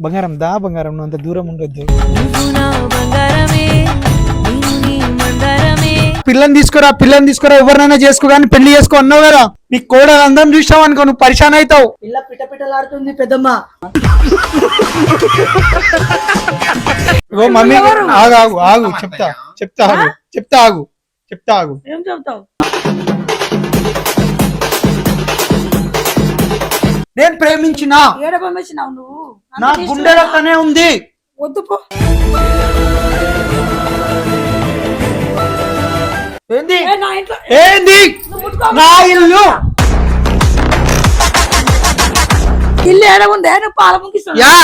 బంగారం దా బంగారం నువ్వు అంత దూరం ఉండొద్దు. నువ్వు నా బంగారమే నేను నీ మందారమే. పిల్లని తీసుకురా పిల్లని తీసుకురా ఎవరినైనా చేసుకో కానీ పెళ్ళి చేసుకో అన్నావు కదా. నీ కోడ అందం చూసావు అనుకో నువ్వు పరిశాన్ అవుతావు. పిల్ల పిట పిటలాడుతుంది పెద్దమ్మ. ఇగో మమ్మీ ఆగు ఆగు ఆగు చెప్తా చెప్తా ఆగు చెప్తా ఆగు చెప్తా ఆగు. ఏం చెప్తావు? నేను ప్రేమించిన. ఏడ పంపించినావు నువ్వు? నా గుండెలతోనే ఉంది. వద్దు పో. ఏంది? ఏ, నా ఇంట్లో ఏంది? నువ్వు ముట్టుకో. నా ఇల్లు. ఇల్లు ఏడ ఉందే? నువ్వు పాల ముగిస్తున్నావు? యా.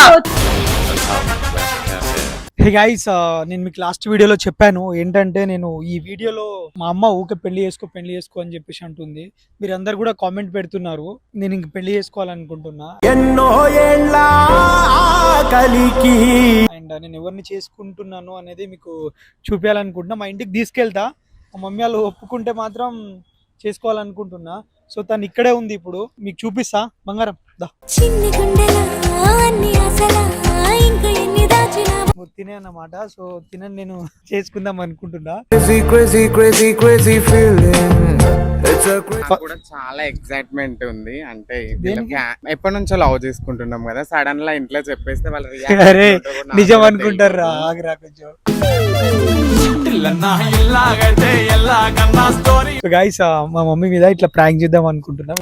హే గైస్ నేను మీకు లాస్ట్ వీడియోలో చెప్పాను ఏంటంటే నేను ఈ వీడియోలో మా అమ్మ ఊకే పెళ్ళి చేసుకో పెళ్ళి చేసుకో అని చెప్పేసి అంటుంది. మీరు అందరు కూడా కామెంట్ పెడుతున్నారు నేను ఇంక పెళ్ళి చేసుకోవాలనుకుంటున్నా. ఎన్నో కలికి అండ్ నేను ఎవరిని చేసుకుంటున్నాను అనేది మీకు చూపించాలనుకుంటున్నా మా ఇంటికి తీసుకెళ్తా మా మమ్మీ వాళ్ళు ఒప్పుకుంటే మాత్రం చేసుకోవాలనుకుంటున్నా. సో తను ఇక్కడే ఉంది ఇప్పుడు మీకు చూపిస్తా. బంగారం దా. తినే అన్నమాట. సో తినని నేను చేసుకుందాం అనుకుంటున్నా. Crazy crazy crazy crazy feeling. It's a cra- నాకు కూడా చాలా ఎక్సైట్మెంట్ ఉంది. అంటే ఎప్పటి నుంచో లవ్ చేసుకుంటున్నాం కదా. సడన్ లా ఇంట్లో చెప్పేస్తే వాళ్ళ నిజం అనుకుంటారు? రా కొంచెం. మా మమ్మీ మీద ఇట్లా ప్రాంక్ చేద్దాం అనుకుంటున్నా.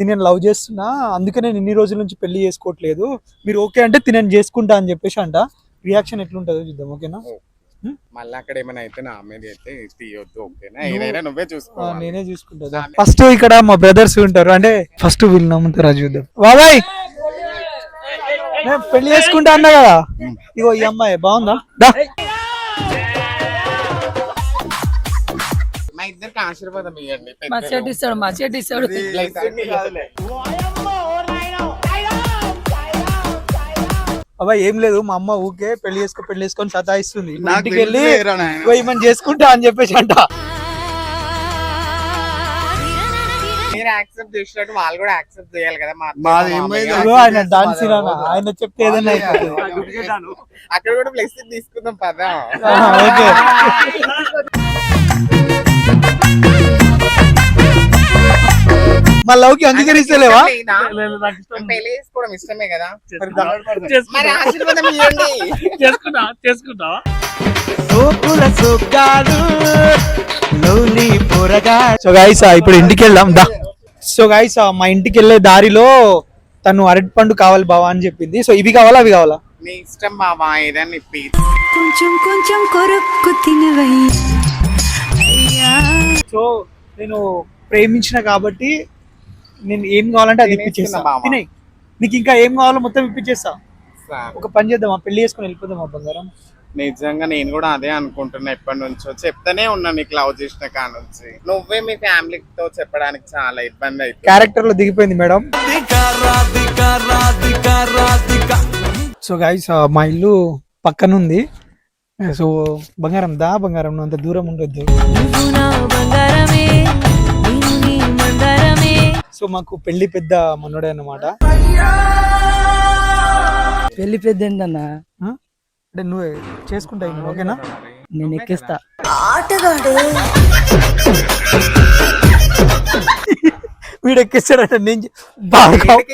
నేను లవ్ చేస్తున్నా అందుకే నేను ఇన్ని రోజుల నుంచి పెళ్ళి చేసుకోవట్లేదు. మీరు ఓకే అంటే తినని చేసుకుంటా అని చెప్పేసి అంట. రియాక్షన్ ఎట్లుంటుందో చూద్దాం ఓకేనా? మళ్ళీ అక్కడ ఏమైనా అయితే నా మీద అయితే తీయొద్దు ఓకేనా? ఏదైనా నువ్వే ఆ, చూసుకోవాలి నేనే చూసుకుంటా ఫస్ట్ ఇక్కడ మా బ్రదర్స్ ఉంటారు. అంటే ఫస్ట్ వీళ్ళు నమ్ముతారా చూద్దాం. బాబాయ్! పెళ్ళి చేసుకుంటా అన్నా కదా? ఇగో ఈ అమ్మాయి బాగుందా? ఇద్దరికి ఆశీర్వాదం ఇవ్వండి. మా చెట్టు ఇస్తాడు మా చెట్టు ఇస్తాడు. అబ్బాయి ఏం లేదు మా అమ్మ ఊకే పెళ్ళి చేసుకో పెళ్ళి చేసుకొని సతాయిస్తుంది. ఇంటికి వెళ్ళి ఈమెను చేసుకుంటా అని చెప్పేసి అంట. మీరు యాక్సెప్ట్ చేసినట్టు వాళ్ళు కూడా యాక్సెప్ట్ చేయాలి కదా మాది ఆయన డాన్స్ ఆయన చెప్తే ఏదైనా అక్కడ కూడా ప్లేస్ తీసుకుందాం పదా. ఓకే. మా లవ్కి అంగీకరిస్తలేవా? పెళ్ళి చేసుకోవడం ఇష్టమే కదా. మరి దా. మరి ఆశీర్వాదం ఇవ్వండి. చేసుకుంటా చేసుకుంటా. సోకుల సోకాలు లోని పొరగా సో గైస్ ఇప్పుడు ఇంటికి వెళ్దాం దా. సో గైస్ మా ఇంటికి వెళ్ళే దారిలో తను అరటి పండు కావాలి బావా అని చెప్పింది. సో ఇవి కావాలా అవి కావాలా? నీ ఇష్టం బాబా ఏదైనా కొంచెం కొంచెం కొరుక్కు తినవై సో నేను ప్రేమించిన కాబట్టి నేను ఏం కావాలంటే అది ఇప్పించేస్తా మామ. తినే. నీకు ఇంకా ఏం కావాలో మొత్తం ఇప్పించేస్తా ఒక పని చేద్దాం ఆ పెళ్ళి చేసుకొని వెళ్ళిపోదాం ఆ బంగారం? నిజంగా నేను కూడా అదే అనుకుంటున్నా ఎప్పటి నుంచో. చెప్తానే ఉన్నా నీకు లవ్ చేసిన కాడ నుంచి నువ్వే మీ ఫ్యామిలీతో చెప్పడానికి చాలా ఇబ్బంది అవుతుంది క్యారెక్టర్లో దిగిపోయింది మేడం. సో గైస్ మా ఇల్లు పక్కన ఉంది సో బంగారం దా బంగారం నువ్వు అంత దూరం ఉండొద్దు సో మాకు పెళ్ళి పెద్ద మనోడే అన్నమాట. పెళ్ళి పెద్ద ఏంటన్నా? అంటే నువ్వే చేసుకుంటావు ఓకేనా? నేను ఎక్కిస్తా. వీడు ఎక్కిస్తాడంట నేను బాగా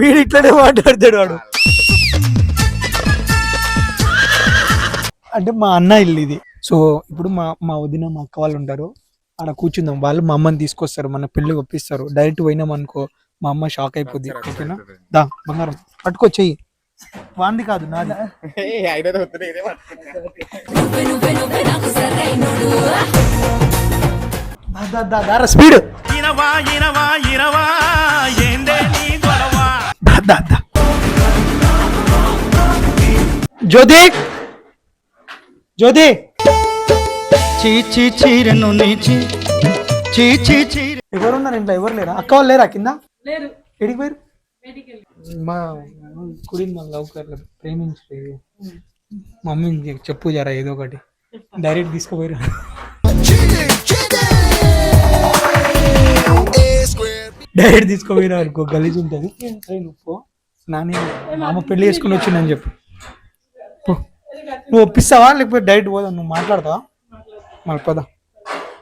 వీడు ఇట్లనే మాట్లాడతాడు వాడు. అంటే మా అన్న ఇల్లు ఇది. సో ఇప్పుడు మా మా వదిన మా అక్క వాళ్ళు ఉంటారు. ఆడ కూర్చుందాం. వాళ్ళు మా అమ్మని తీసుకొస్తారు. మన పెళ్ళి ఒప్పిస్తారు. డైరెక్ట్ పోయినాం అనుకో మా అమ్మ షాక్ అయిపోద్ది. ఓకేనా దా బంగారం. పట్టుకో చెయ్యి. వాంది కాదు నాది. దారా స్పీడ్. జ్యోతి! జ్యోతి! చీచి చీరను నీచి. చీచి చీర ఎవరున్నారు ఇంట్లో ఎవరు లేరా? అక్క వాళ్ళు లేరా కింద? లేరు. ఎడికి పోయారు మా కుడి మా లవ్ ప్రేమించి మమ్మీ చెప్పు జరా ఏదో ఒకటి. డైరెక్ట్ తీసుకుపోయారు డైరెక్ట్ తీసుకోపోయినా అనుకో గలీజ్ ఉంటుంది. నువ్వు నాని మా అమ్మ పెళ్ళి చేసుకుని వచ్చిందని చెప్పు. పో. నువ్వు ఒప్పిస్తావా? లేకపోతే డైరెక్ట్ పోదా? నువ్వు మాట్లాడతావా? మళ్ళీ పదా?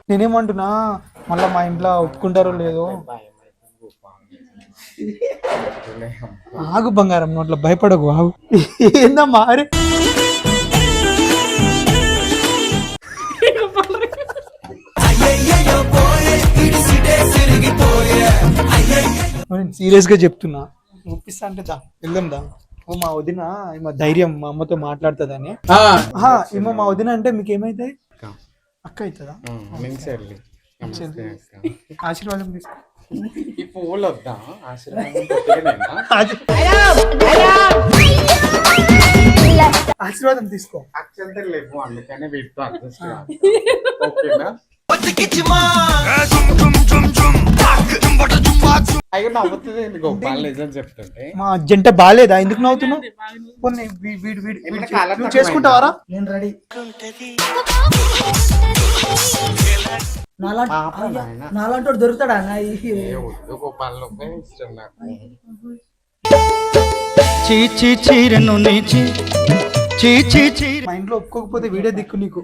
నేనేమంటున్నా మళ్ళీ మా ఇంట్లో ఒప్పుకుంటారో లేదో? ఆగు బంగారం నోట్లో భయపడకు ఆగు. ఏందమ్మా అరే? సీరియస్గా చెప్తున్నా. ఒప్పిస్తా అంటే దా వెళ్దాం దా. ఓ మా వదిన మా ధైర్యం మా అమ్మతో మాట్లాడుతుందని. ఆహా, ఏమో మా వదిన అంటే మీకు ఏమైతుంది అక్క అవుతుందా. ఆశీర్వాదం తీసుకో. ఈ పువ్వులు వద్దా? ఆశీర్వాదం తీసుకో. అక్షంతలు లేవు అందుకనే వీటితో అడ్జస్ట్ ఓకేనా? మా జంట బాగాలేదా ఎందుకు నవ్వుతున్నావు? వీడు వీడు వీడు? చేసుకుంటావారా? నేను రెడీ. నాలంటోడు దొరుకుతాడా? చీచి చీరను నీచి. చీచి చీర మా ఇంట్లో ఒప్పుకోకపోతే వీడే దిక్కు నీకు.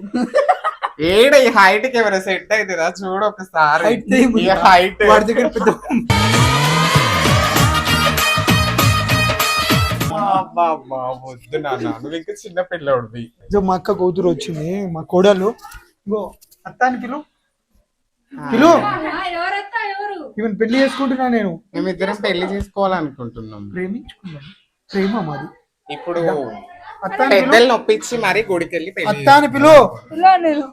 ఏడ ఈ హైట్కి ఎవరైనా సెట్ అవుతుందా చూడు ఒకసారి. హైట్ ఈ హైట్ వాడి దగ్గర వద్దు నాన్న. నువ్వు ఇంకా చిన్న పిల్లోడివి. ఇదో మా అక్క కూతురు వచ్చింది మా కోడలు. ఇగో అత్తాని పిలు. పిలు. ఈవెన్ పెళ్ళి చేసుకుంటున్నా నేను. మేమిద్దరం పెళ్ళి చేసుకోవాలనుకుంటున్నాం. ప్రేమించుకున్నాను ప్రేమ మాది ఇప్పుడు అత్తాని పిలు. పెద్దలు నొప్పించి మరి గుడికి వెళ్ళి అత్తాని పిలు. నేను. పిలు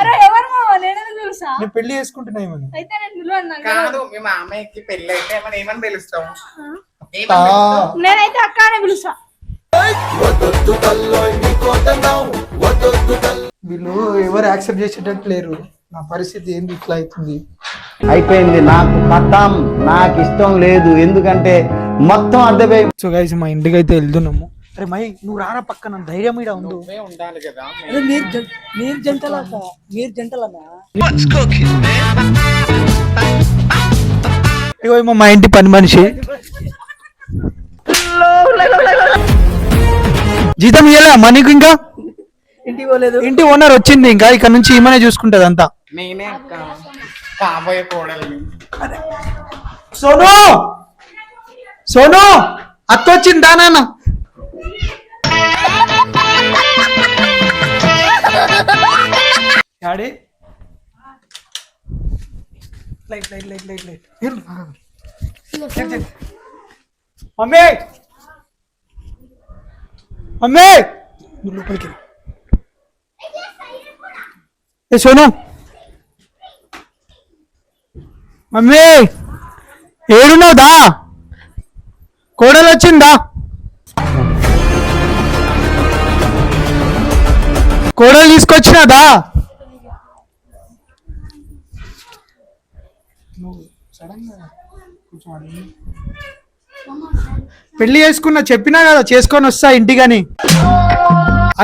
అరే ఎవరు మామ నేనెందుకు తెలుసా? నేను పెళ్ళి చేసుకుంటున్నా ఏమని కాదు మీ మామయ్యకి పెళ్ళి అయితే ఏమని ఏమని పిలుస్తాం? నేనైతే అక్క అనే పిలుస్తా. వీళ్ళు ఎవరు యాక్సెప్ట్ చేసేటట్టు లేరు. నా పరిస్థితి ఏంది? ఇట్లా అవుతుంది. అయిపోయింది. నాకు పట్టాం నాకు ఇష్టం లేదు. ఎందుకంటే మొత్తం అర్థమై సో గైస్ మా ఇంటికి అయితే వెళ్తున్నాము. అరే మై నువ్వు రారా పక్కన ధైర్యం ఈడ ఉండు. ఉండాలి కదా అరే మీరు జం- మీరు ఇగో ఏమో మా ఇంటి పని మనిషి. జీతం ఇయ్యలే మనీకి ఇంకా? ఇంటికి పోలేదు. ఇంటి ఓనర్ వచ్చింది ఇంకా ఇక్కడ నుంచి ఈమెనే చూసుకుంటది అంతా. నేనే అక్క కాబోయే కోడల్ని సోను! సోను! అత్త వచ్చిందా నాన్న? Daddy light light light light light. Mummy! Mummy! నువ్వు లోపలికి. ఏ సోను. మమ్మీ! ఏడున్నావు దా? కోడలు వచ్చిందా కోడలు తీసుకొచ్చినాదా పెళ్ళి చేసుకున్నా చెప్పినా కదా చేసుకొని వస్తా ఇంటికని.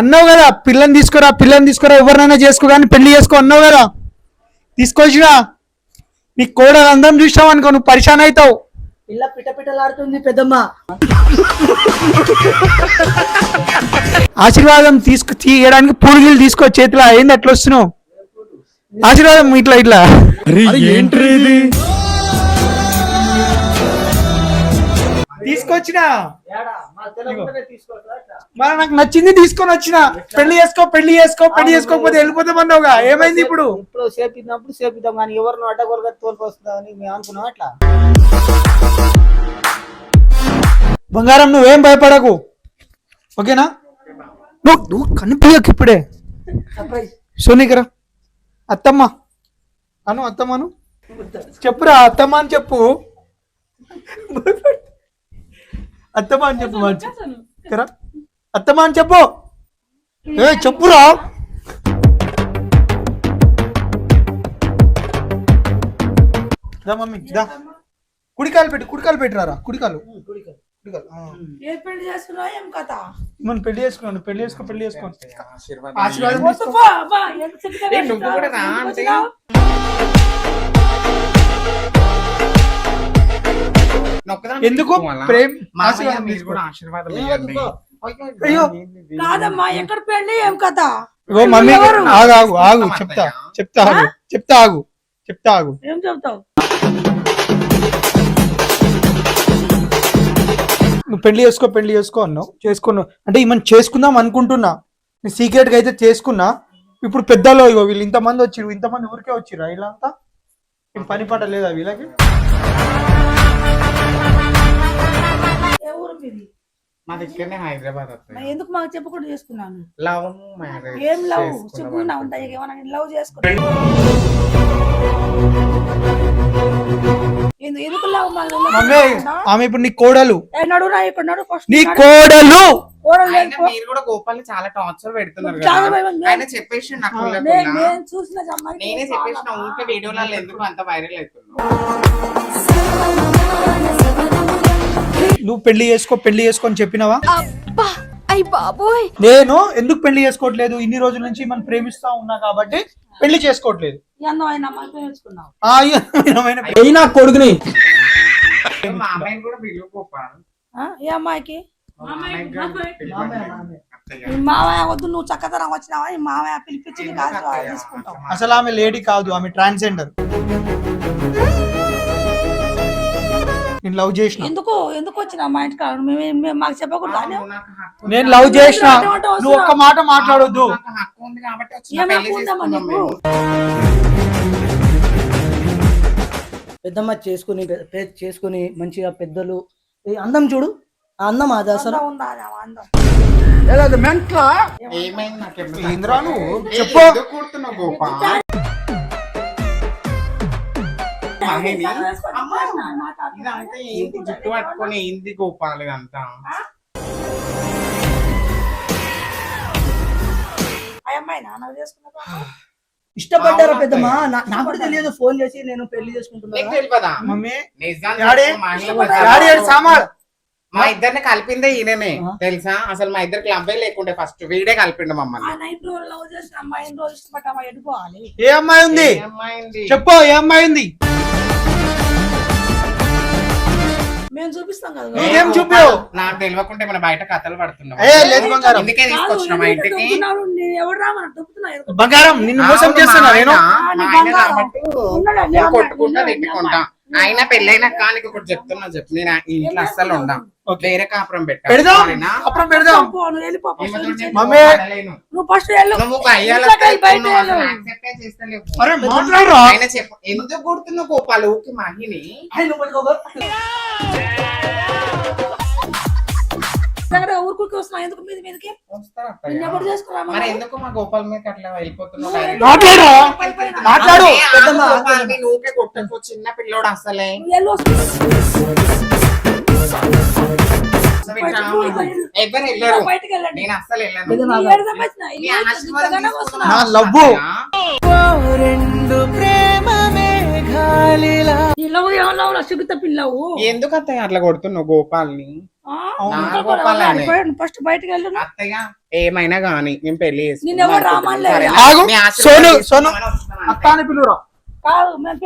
అన్నావు కదా పిల్లని తీసుకురా పిల్లని తీసుకురా ఎవరినైనా చేసుకో కానీ పెళ్ళి చేసుకో అన్నావు కదా. తీసుకొచ్చినా నీ కోడలు అందరం చూసావు అనుకో నువ్వు పరిశాన్ అవుతావు. పిల్ల పిట పిటలాడుతుంది పెద్దమ్మ. ఆశీర్వాదం తీసుకు తీయడానికి పూడిగిలు తీసుకో చేతిలో ఏంది అట్లా వస్తున్నావు? ఆశీర్వాదం ఇట్లా ఇట్లా. తీసుకొచ్చిన. మరి నాకు నచ్చింది తీసుకొని వచ్చిన. పెళ్ళి చేసుకో పెళ్ళి చేసుకో పెళ్ళి చేసుకోకపోతే వెళ్ళిపోతామన్నావుగా ఏమైంది ఇప్పుడు? ఇప్పుడు సేపిద్దాం సేపిద్దాం కానీ ఎవరిని అడ్డగోలుగా తోలుకొస్తుందని మేము అనుకున్నాం అట్లా? బంగారం నువ్వేం భయపడకు. ఓకేనా? నువ్వు కనిపించకు ఇప్పుడే. సర్ప్రైజ్ సోనికరా అత్తమ్మ. అను అత్తమ్మను చెప్పురా అత్తమ్మ అని చెప్పు అత్తమ్మ అని చెప్పు. కరా అత్తమ్మ అని చెప్పు. ఏ చెప్పురా. దా మమ్మీ దా. కుడికాలు పెట్టి కుడికాలు పెట్టిరారా కుడికాలు. కుడికాలు. ఏ పెళ్ళి చేసుకున్నావు ఏం కథ? మనం పెళ్ళి చేసుకున్నాను పెళ్ళి చేసుకో పెళ్ళి చేసుకో ఆశీర్వాదం ఆశీర్వాదం తీసుకో. అబ్బా, అబ్బా, ఎంత చక్కగా ఏ, నువ్వు కూడా రా అంటే నొక్కదానికి ఎందుకు? ప్రేమ. అయ్యో. కాదమ్మా ఎక్కడ పెళ్ళి? ఏం కథ? మమ్మీ? ఆగు ఆగు ఆగు చెప్తాం. చెప్తా ఆగు చెప్తా ఆగు చెప్తా ఆగు. ఏం చెప్తావు? నువ్వు పెళ్ళి చేసుకో పెళ్ళి చేసుకో అన్నావు. చేసుకున్నావు. అంటే ఈమెను చేసుకుందాం అనుకుంటున్నా. నీ సీక్రెట్గా అయితే చేసుకున్నా. ఇప్పుడు పెద్దలో ఇగో వీళ్ళు ఇంతమంది వచ్చిరు ఇంతమంది ఊరికే వచ్చిర్రు ఇలా అంతా ఏం పని పాట లేదా వీళ్ళకి? ఏ ఊరు మీది మా దగ్గరనే హైదరాబాద్ మరి ఎందుకు మాకు చెప్పకుండా చేసుకున్నాను? లవ్ మ్యారేజ్ ఏం లవ్? చేసుకుందాం చెప్పుకున్నా ఉంటా అనుకుంటున్నా. ఏమన్నా లవ్ చేసుకున్నా ఎందు- ఎందుకు లవ్ మమ్మీ ఆమె ఇప్పుడు నీ కోడలు. నా ఇక్కడ నడు ఫస్ట్ నీ కోడలు. మీరు కూడా గోపాల్ని చాలా టార్చర్ పెడుతున్నారు. ఆయన చెప్పేసి నాకు నేను చూసిన అమ్మాయి నేనే చెప్పేసిన ఊరికే వీడియోలలో ఎందుకు అంత వైరల్ అవుతున్నావు? నువ్వు పెళ్ళి చేసుకో పెళ్ళి చేసుకో అని చెప్పినావా? నేను ఎందుకు పెళ్ళి చేసుకోవట్లేదు? ఇన్ని రోజుల నుంచి మనం ప్రేమిస్తా ఉన్నా కాబట్టి పెళ్ళి చేసుకోవట్లేదు. నా కొడుకుని. అమ్మాయికి? మా అమ్మాయికి. కూడా పిలవండి. అత్తయ్య. ఈ మామయ్య వద్దు నువ్వు చక్కదనం వచ్చినావా ఈ మామయ్య పిలిపించి ఎందుకు కాదు? తీసుకుంటావు. అసలు ఆమె లేడీ కాదు ఆమె ట్రాన్స్జెండర్. నేను లవ్ చేసిన. ఎందుకు? ఎందుకు వచ్చినా మా ఇంటికి మేము మేము- మాకు ఉంది. నేను లవ్ చేసిన? నువ్వు ఒక్క మాట మాట్లాడొద్దు. పెద్దమ్మ చేసుకుని చేసుకుని మంచిగా పెద్దలు అందం చూడు. ఆ అందం అది అసలు ఏమైంది చెప్పు. మహిళ ఇదంతా ఏంటి జుట్టు పట్టుకొని ఏంది గోపాల్ ఇదంతా ఇష్టపడ్డారా పెద్దమ్మ? నా- నాకు కూడా తెలియదు ఫోన్ చేసి నేను పెళ్ళి నీకు చేసుకుంటున్నా మా ఇద్దరిని కలిపిందే ఈయననే. తెలుసా? అసలు మా ఇద్దరికి లవ్వే లేకుండే ఫస్ట్ వీడే కలిపిండు ఆ మమ్మల్ని ఏ అమ్మాయి ఉంది? చెప్పు ఏ అమ్మాయి ఉంది? మేము చూపిస్తాం కదా. నువ్వేం చూపావు నాకు తెలియకుంటే మన బయట కథలు పడుతున్నాం ఏ లేదు బంగారం. అందుకే తీసుకొచ్చిన మా ఇంటికి? ఎవరు రామని దొబ్బుతున్నా బంగారం నిన్ను మోసం చేస్తున్నా నేను? కొట్టుకుంటా తిట్టుకుంటా. ఆయన పెళ్ళైనా కానీ ఒకటి చెప్తున్నా చెప్పు. నేను ఇంట్లో అస్సలు ఉండా. వేరే కాపురం పెట్టా పెడదాం? అప్పుడు పెడదాం. నువ్వు ఫస్ట్ మాట్లాడరా? ఆయన చెప్పు. ఎందుకు కొడుతున్నావు గోపాల్ ఊకి మహిని దగ్గర ఊరుకుకి వస్తున్నావు. ఎందుకు మీద మీదకి? ఎప్పుడు చేసుకురా మరి ఎందుకు మా గోపాల్ మీద అట్లా వెళ్ళిపోతున్నావు? మాట్లాడు. నువ్వుకే కొట్టకు చిన్న పిల్లోడు అసలే. ఎవరు వెళ్ళరు? నేను అస్సలు వెళ్ళను. ఎందుకు అత్తయ్య అట్లా కొడుతున్నావు గోపాల్ని? ఫస్ట్ బయటకు వెళ్ళు. ఏమైనా గానీ నేను పెళ్ళి సోను, సోను. వస్తున్నాను అత్త అని పిలువురా. కాదు మేము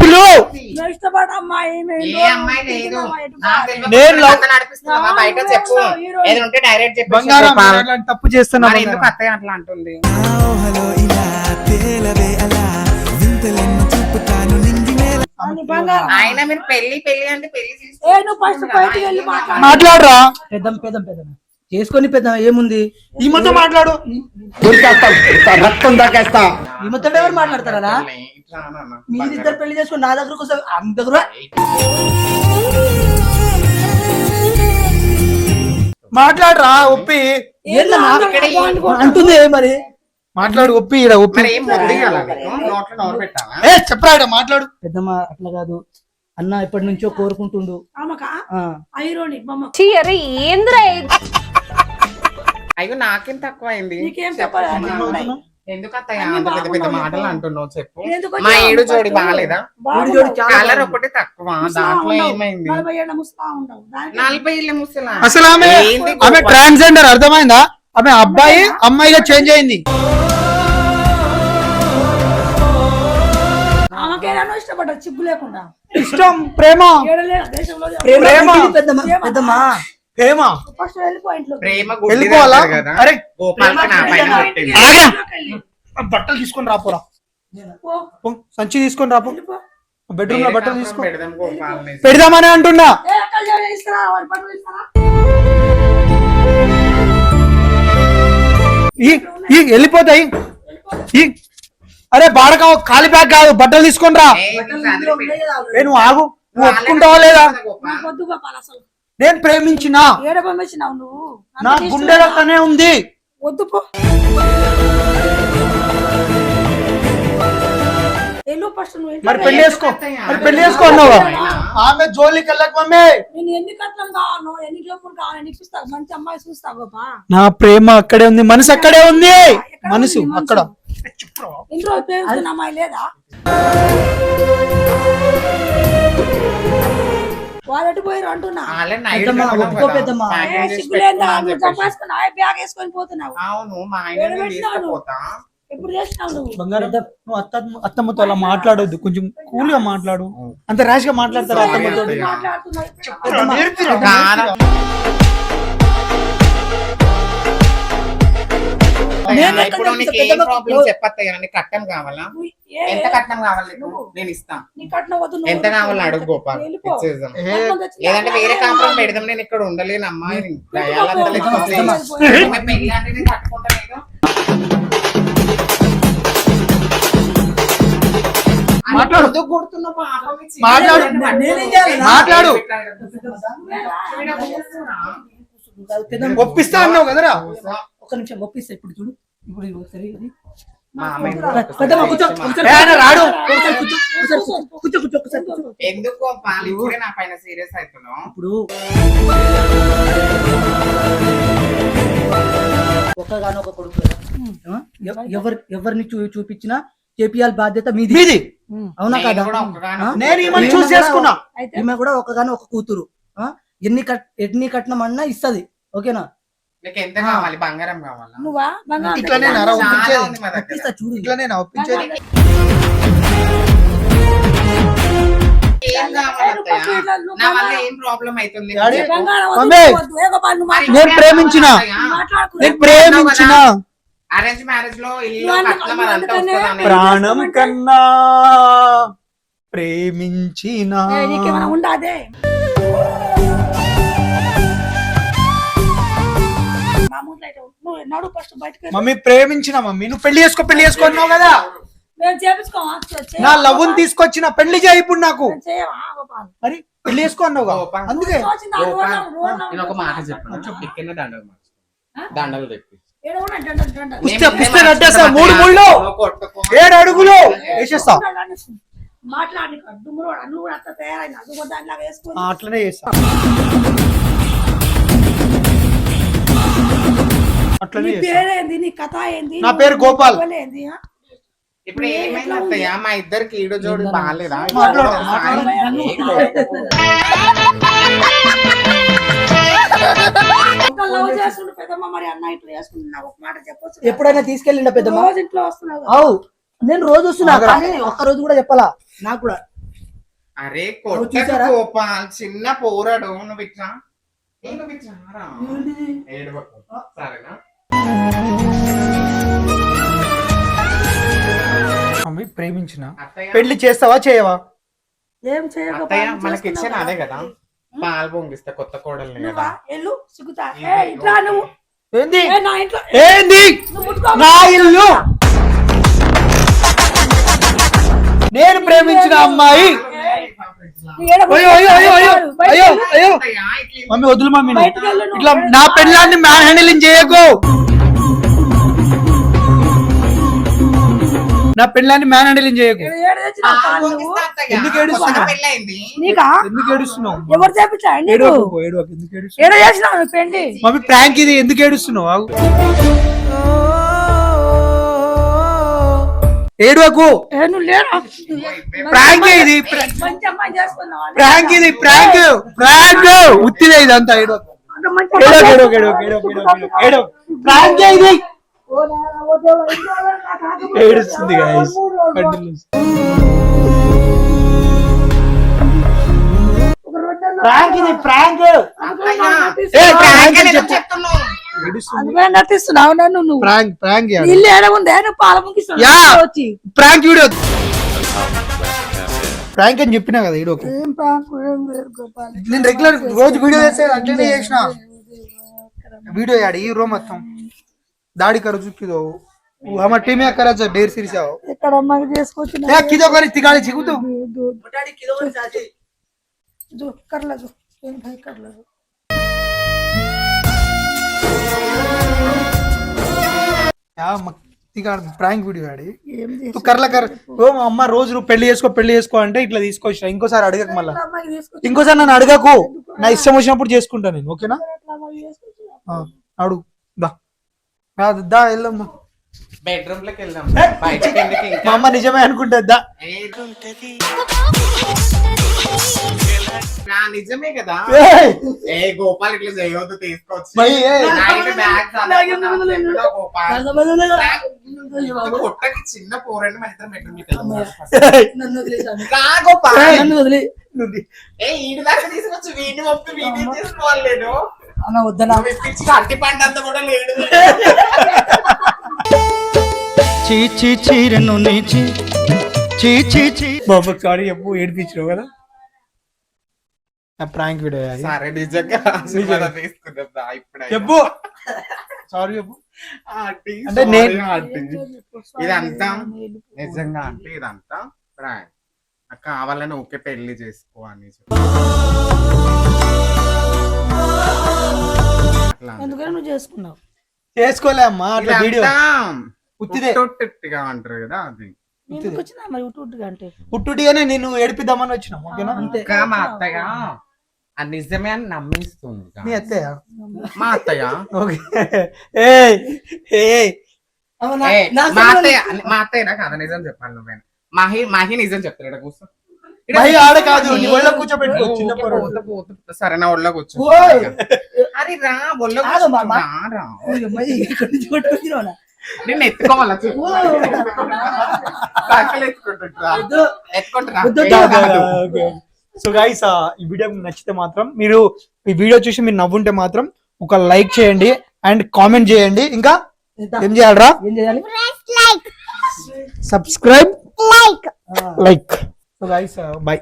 పిలు. తప్పు చేస్తున్నా ఎందుకు. అత్తయ్య అట్లా అంటుంది? ఆయన మీరు పెళ్ళి పెళ్ళి అంటే పెళ్ళి మాట్లాడరా? పెద్దమ్మ చేసుకొని పెద్దమ్మ ఏముంది? ఈమెతో మాట్లాడు. రక్తం దాకేస్తా. ఈమెతో ఎవరు మాట్లాడతారా. మీరిద్దరు పెళ్ళి చేసుకుని నా దగ్గరకు వస్తే ఆమె దగ్గర మాట్లాడరా ఒప్పి. ఈ- అంటుంది మరి. మాట్లాడు ఒప్పి ఈడ ఒప్పి. ఏం చెప్పరా ఈడ మాట్లాడు. పెద్దమ్మ అట్లా కాదు. అన్న ఎప్పటి నుంచో కోరుకుంటుండు. ఆమెకా? ఆ, ఐరోని బొమ్మ. అయ్యో నాకేం తక్కువ అయింది. ఎందుకు అత్తయ్య పెద్ద పెద్ద. మాటలు అంటున్నావు చెప్పు. మా? ఏడు జోడి బాగాలేదా? బాగున్నావు. జోడి చాలా కలర్. ఒకటి తక్కువ. దాంట్లో. ఏమైంది? నలభై ఏళ్ళ ముసలా. అసలు ఆమె? ట్రాన్స్జెండర్ అర్థమైందా? ఆమె అబ్బాయి అమ్మాయిగా చేంజ్ అయింది. ఇష్టపడ్డా? చిగ్గు లేకుండా. ఇష్టం ప్రేమ. ఏడలే దేశంలో ప్రేమ. ప్రేమ. పుట్టింది పెద్దమ్మ పెద్దమ్మా. ప్రేమ. ఫస్ట్ వెళ్ళిపో ఇంట్లో ప్రేమ వెళ్ళిపోవాలా? అంటారు కదా. అరే. గోపాల్కి నా పైన కొట్టింది. ఆగా వెళ్ళి. ఆ బట్టలు తీసుకొని రాపోరా పో, పో, సంచి తీసుకొని రాపో వెళ్ళిపో. బెడ్రూమ్లో బట్టలు తీసుకో. పెడదాం గోపాల్ని. పెడదామని అంటున్నా. ఏ అక్కడ చేయాలి, ఇస్తారా? వాడి పనులు ఇస్తారా? ఈ ఈ వెళ్ళిపోతాయి. ఈ అరే బాడక ఖాళీ బ్యాగ్ కాదు బట్టలు తీసుకొని రా. నువ్వు ఆగు. నువ్వు ఒప్పుకుంటావా లేదా? నేను ప్రేమించిన. నా గుండెలతోనే ఉంది. వద్దు మరి పెళ్ళి. చేసుకో. మరి పెళ్ళి చేసుకో అన్నావా? ఆమె జోలికి వెళ్ళక మమ్మీ. నేను ఎన్ని కట్నం కావాలో ఎన్ని జోపులు కావాలో నీకు ఇస్తా మంచి అమ్మాయి చూస్తా గోపా. నా ప్రేమ అక్కడే ఉంది మనసు అక్కడే ఉంది. మనసు అక్కడ. ఇంట్లో ప్రేమిస్తున్న అమ్మాయి లేదా? వాళ్ళు ఎటు పోయారు అంటున్నా? బ్యాగ్ వేసుకొని పోతున్నావు. చేసినావు అత్త అత్తమ్మతో అలా మాట్లాడొద్దు. కొంచెం కూల్గా మాట్లాడు. అంత ర్యాష్గా మాట్లాడతారు అత్తమ్మతో ఇప్పుడు నీకు ఏం ప్రాబ్లం చెప్పత్తయ్యా? నీకు కట్టం కావాలా? ఎంత కట్నం కావాలి. నేను ఇస్తాం నీ కట్నం వద్దు నువ్వు ఎంత కావాలో అడుగు గోపాల్. ఇచ్చేద్దాం లేదంటే వేరే కాపురం పెడదాం నేను ఇక్కడ ఉండలేనమ్మా పెళ్ళి మాట్లాడు. ఒప్పిస్తా అన్నావు కదరా? ఒక నిమిషం ఒప్పిస్తా ఇప్పుడు చూడు. ఇప్పుడు ఇది ఒకసారి రాడు. ఎందుకు ఇప్పుడే నా పైన సీరియస్ ఇప్పుడు కొడుకు ఎవరు ఎవరిని చూ చూపించినా చేపియాలి బాధ్యత మీది. మీది. అవునా కదా? కూడా ఒక్కగానో ఆ? నేను ఈమెను చూస్ చేసుకున్నా. ఈమె కూడా ఒకగానో ఒక కూతురు. ఆ? ఎన్ని కట్ ఎన్ని కట్నం అన్నా ఇస్తది. ఓకేనా? నీకు ఎంత కావాలి? బంగారం కావాలా? నువ్వా? బంగారం ఇట్లనే పెట్టినా? నారా చాలా ఒప్పించేది. ఉంది మా దగ్గర. ఒప్పిస్తా చూడు. ఇట్లా నేను ఒప్పించేది. ఏం కావాలి అత్తయ్య? నా వల్ల ఏం ప్రాబ్లం అవుతుంది? డాడీ, చెప్పు. బంగారం వద్దు, మమ్మీ. వద్దు. ఏ గోపాల్ నువ్వు మరి నేను ప్రేమించిన. నేను ప్రేమించిన. అరేంజ్ మ్యారేజ్లో ఇల్లు నువ్వు అన్న- కట్నం అదంతా అందుకనే వస్తుందని. ప్రాణం కన్నా ప్రేమించిన ఏ, నీకేమైనా ఉందా అదే? మామూలు అయితే నువ్వు నడు ఫస్ట్ బయటకు మమ్మీ ప్రేమించిన మమ్మీ. నువ్వు పెళ్ళి చేసుకో పెళ్ళి చేసుకో అన్నావు కదా. మేము? నా లవ్వుని తీసుకొచ్చిన పెళ్ళి చేయి ఇప్పుడు నాకు. మరి పెళ్ళి చేసుకో అన్నావు. అందుకే. నేను ఒక మాట చెప్పాను? టిక్కెన్ దండలు. దండలు తెప్పి. మూడు ముళ్ళు. ఏడు అడుగులు. వేసేస్తా మాట్లాడి దుమ్ముడు అన్ను నీ పేరేంది? నీ కథ ఏంది? నా పేరు గోపాల్. ఏంది? ఇప్పుడు ఏమైంది అత్తయ్య? మా ఇద్దరికి ఈడు జోడు బాగాలేదా మాట్లాడు, ఇంకా లవ్ చేస్తుండు పెద్దమ్మ మరి అన్న ఇట్లా చేసుకుంటున్నా ఒక మాట చెప్పొచ్చు కదా. ఎప్పుడైనా తీసుకెళ్ళిండ పెద్దమ్మ? రోజు ఇంట్లో వస్తున్నావు కదా. అవు. నేను రోజు వస్తున్నా కానీ ఒక్క రోజు కూడా చెప్పాలా? నాకు కూడా. అరే నువ్వు చూసారా? చిన్న పోరాడు నువ్వు ఇట్లా సరేనా? మమ్మీ ప్రేమించిన. పెళ్ళి చేస్తావా చేయవా? ఏం మనకి ఇచ్చిన అదే కదా. పాలు పొంగిస్తా కొత్త కోడల్ని కదా? ఎల్లు సిగ్గుతా ఏ ఇట్లా నువ్వు. ఏంది? ఏ నా ఇంట్లో ఏంది? నువ్వు ముట్టుకో. నా ఇల్లు? నేను ప్రేమించిన అమ్మాయి. అయ్యో అయ్యో అయ్యో అయ్యో బయటికి అయ్యో వెళ్ళు. అయ్యో. అత్తయ్య, ఇట్లా మమ్మీ వదులు మమ్మీ. ఇట్లా నా పెళ్ళాన్ని మ్యాన్ హ్యాండిలింగ్ చేయకు. నా పెళ్ళాన్ని మ్యాన్ హ్యాండిలింగ్ చేయకు. ఎందుకు ఏడుస్తున్నావు? ఎందుకు ఏడుస్తున్నావు? ఎవరు ఎందుకు మమ్మీ ప్రాంక్ ఇది ఎందుకు ఏడుస్తున్నావు. ఏడువకు? ప్రాంక్ ఇది ప్రాంక్ ప్రాంక్ ప్రాంక్! ఇది! ఏడుస్తుంది ప్రాంక్ ప్రాంక్! చెప్తున్నావు నటిస్తున్నావు ప్రాంక్ ప్రాంక్ వీడియో. ప్రాంక్ అని చెప్పినా కదా వీడియో ప్రాంక్? నేను రెగ్యులర్ రోజు వీడియో చేసిన. వీడియో యాడి ఈ రో మొత్తం. దాడి కరు చూపిదో. हमारा ప్రాంక్ వీడియో ఆడి. కర్ల కర్ ఓ మా అమ్మ రోజు నువ్వు పెళ్ళి చేసుకో పెళ్ళి చేసుకో అంటే ఇట్లా తీసుకొచ్చిన. ఇంకోసారి అడగక మళ్ళా. ఇంకోసారి నన్ను అడగకు. నా ఇష్టం వచ్చినప్పుడు చేసుకుంటా నేను ఓకేనా? అడుగు దా. దా, వెళ్దాం దా. బెడ్రూమ్లోకి వెళ్దాం. బయటకి ఎందుకు ఇంకా. మా అమ్మ నిజమే అనుకుంటా దా నా నిజమే కదా. ఏయ్! ఏ గోపాల్ ఇట్లా తీసుకొచ్చి మరి గోపాల్? చిన్న పోరండి మన ఇద్దరం బెడ్రూమ్లోకి వెళ్దాం ఏయ్! వదిలేసాను. రా గోపాల్. నన్ను వదిలే. నువ్వు ఏ ఈడి దాకా తీసుకొచ్చి వీడిని మొత్తం వీడియో చేసుకోవాలి నేను. అన్న వద్దనా? నువ్వు ఇప్పించిన అట్టి పంట అంతా కూడా లేడు. చీ చీ చీరను నీచి. చీ చీ చీ. బాబా సారీ చెప్పు ఏడిపించినావు కదా? Prank video. సరే నిజంగా ఆశీర్వాదం తీసుకుందాం రా ఇప్పుడే చెప్పు. సారీ చెప్పు. ఆంటీ, అంటే sorry నేను- ఆంటీ. ఇదంతా నిజంగా అంటే ఇదంతా ప్రాంక్. నాకు కావాలని ఓకే పెళ్ళి చేసుకో అని చెప్పి. అట్లా నువ్వు చేసుకున్నావు? చేసుకోలే అమ్మా అట్లా వీడియో. ఇదంతా ఉత్తిదే. ఉట్టొట్టుగా అంటారు కదా అది ఎందుకు వచ్చినా మరి ఉట్టు ఉట్టుగా అంటే పుట్టుటిగానే నేను ఏడిపిద్దామని వచ్చిన ఓకేనా ఇంకా మా అత్తయ్య అది నిజమే అని నమ్మిస్తుంది ఇంకా. మీ అత్తయ్య మా అత్తయ్య ఓకే ఏయ్ ఏయ్ అవునా? ఏ, నాకు మా అత్తయ్య మా అత్తయ్య కదా నిజం చెప్పాలి నువ్వేనా మాహి మాహి నిజం చెప్తాడు ఇక్కడ కూర్చో ఆడ కాదు, ఏ, నీ ఒళ్ళో కూర్చోబెట్టుకో, ఓ, చిన్న ఓకే, పోరడు. పోతా, పోతా. సరే నా ఒళ్ళో కూర్చో ఓయ్. అరే రా ఒళ్ళో కూర్చో, మామ. రా, రా. నిన్ను ఎత్తుకోవాలా. సో గైస్ ఈ వీడియో మీకు నచ్చితే మాత్రం మీరు ఈ వీడియో చూసి మీరు నవ్వుంటే మాత్రం ఒక లైక్ చేయండి అండ్ కామెంట్ చేయండి. ఇంకా? ఏం చేయాలరా? ఏం చేయాలి? Subscribe like like so guys bye